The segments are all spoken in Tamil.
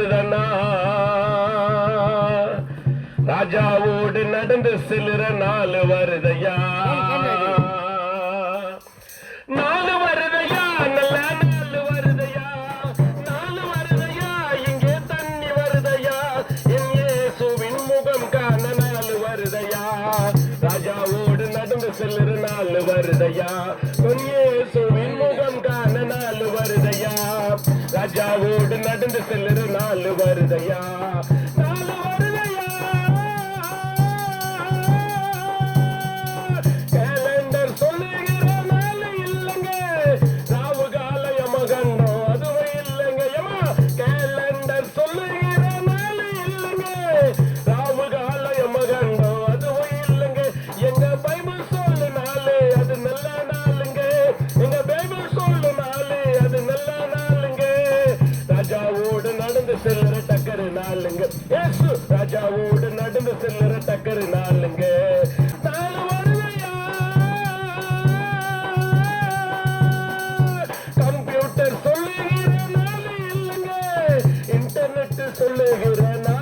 வருதனா ராஜாவோடு நடந்து சிலுற நாலு வருதையா. நாலு வருதையா முகம் காண நாள் வருதையா. ராஜாவோடு நடந்து செல்லுற நாலு வருதையா. உன் இயேசுவின் முகம் காண நாலு வருதையா. ராஜாவோடு நடந்து செல்லுற வருதையா செல்லுற டக்கரு நாளுங்க. ஏசு ராஜாவோடு நடந்து செல்லுற டக்கரு நாளுங்க. கம்ப்யூட்டர் சொல்லுகிற நாள் இல்லைங்க. இன்டர்நெட் சொல்லுகிற நாள்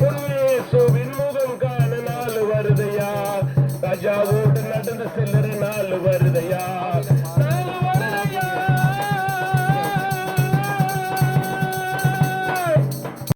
என் இயேசுவின் முகம் காண நாள் வருதையா? ராஜாவோடு நடந்து செல்லுற நாள் வருதையா?